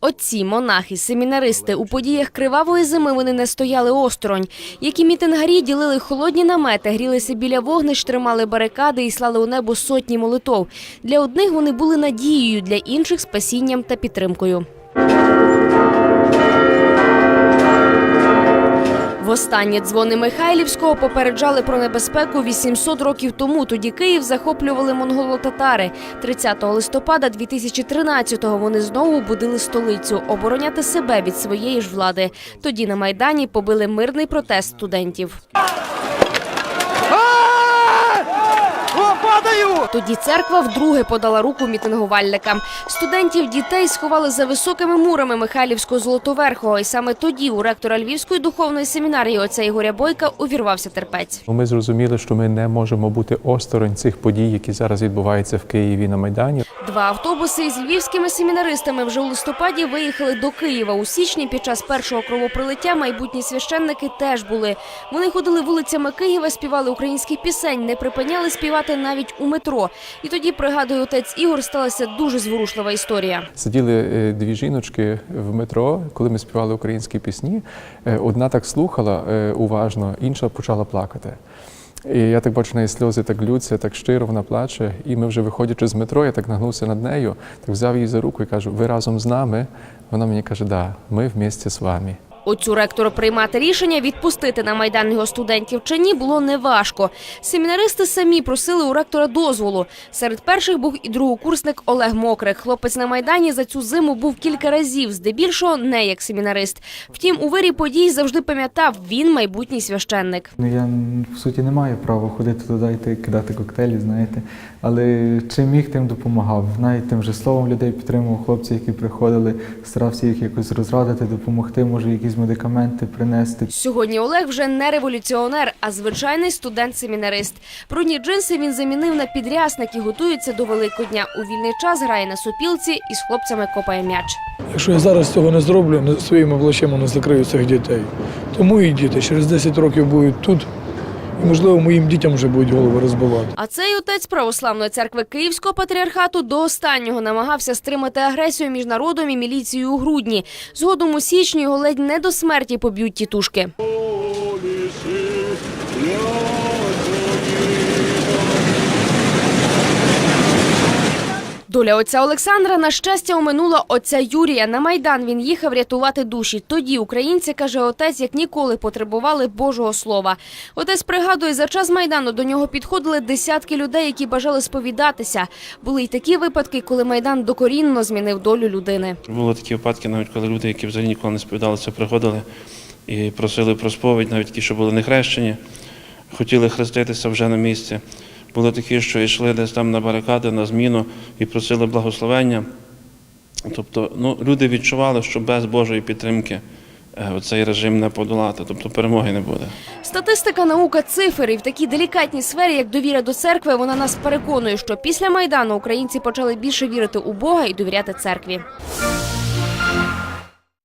Отці, монахи, семінаристи у подіях кривавої зими вони не стояли осторонь. Які мітингарі ділили холодні намети, грілися біля вогнищ, тримали барикади і слали у небо сотні молитов. Для одних вони були надією, для інших спасінням та підтримкою. Востаннє дзвони Михайлівського попереджали про небезпеку 800 років тому. Тоді Київ захоплювали монголо-татари. 30 листопада 2013-го вони знову будили столицю обороняти себе від своєї ж влади. Тоді на майдані побили мирний протест студентів. Тоді церква вдруге подала руку мітингувальникам. Студентів дітей сховали за високими мурами Михайлівського Золотоверхого. І саме тоді у ректора Львівської духовної семінарії отця Ігоря Бойка увірвався терпець. Ми зрозуміли, що ми не можемо бути осторонь цих подій, які зараз відбуваються в Києві на Майдані. Два автобуси із львівськими семінаристами вже у листопаді виїхали до Києва. У січні під час першого кровопролиття майбутні священники теж були. Вони ходили вулицями Києва, співали українських пісень, не припиняли співати навіть у метро. І тоді, пригадує отець Ігор, сталася дуже зворушлива історія. Сиділи е, дві жіночки в метро, коли ми співали українські пісні. Е, Одна так слухала е, уважно, інша почала плакати. І я так бачу, в неї сльози так ллються, так щиро вона плаче. І ми вже виходячи з метро, я так нагнувся над нею, так взяв її за руку і кажу: ви разом з нами? Вона мені каже, да, ми вместе з вами. Оцю ректору приймати рішення відпустити на майдан його студентів чи ні було неважко. Семінаристи самі просили у ректора дозволу. Серед перших був і другокурсник Олег Мокрик. Хлопець на майдані за цю зиму був кілька разів, здебільшого не як семінарист. Втім, у вирі подій завжди пам'ятав він майбутній священник. Ну я в суті не маю права ходити туди йти кидати коктейлі, знаєте. Але чим міг, тим допомагав. Навіть тим же словом людей підтримував хлопців, які приходили, старався їх якось розрадити, допомогти, може, якісь медикаменти принести. Сьогодні Олег вже не революціонер, а звичайний студент-семінарист. Брудні джинси він замінив на підрясник і готується до Великодня. У вільний час грає на сопілці і з хлопцями копає м'яч. Якщо я зараз цього не зроблю, не- своїми плечима не закрию цих дітей. То мої діти через 10 років будуть тут, можливо, моїм дітям вже будуть голови розбивати. А цей отець православної церкви Київського патріархату до останнього намагався стримати агресію між народом і міліцією у грудні. Згодом у січні його ледь не до смерті поб'ють тітушки. Доля отця Олександра на щастя оминула отця Юрія. На майдан він їхав рятувати душі. Тоді українці, каже отець, як ніколи потребували Божого слова. Отець пригадує, за час майдану до нього підходили десятки людей, які бажали сповідатися. Були й такі випадки, коли майдан докорінно змінив долю людини. Були такі випадки, навіть коли люди, які взагалі ніколи не сповідалися, приходили і просили про сповідь, навіть ті, що були не хрещені, хотіли хреститися вже на місці. Були такі, що йшли десь там на барикади, на зміну і просили благословення. Тобто, ну, люди відчували, що без Божої підтримки е, цей режим не подолати, тобто перемоги не буде. Статистика, наука, цифр і в такій делікатній сфері, як довіра до церкви, вона нас переконує, що після майдану українці почали більше вірити у Бога і довіряти церкві.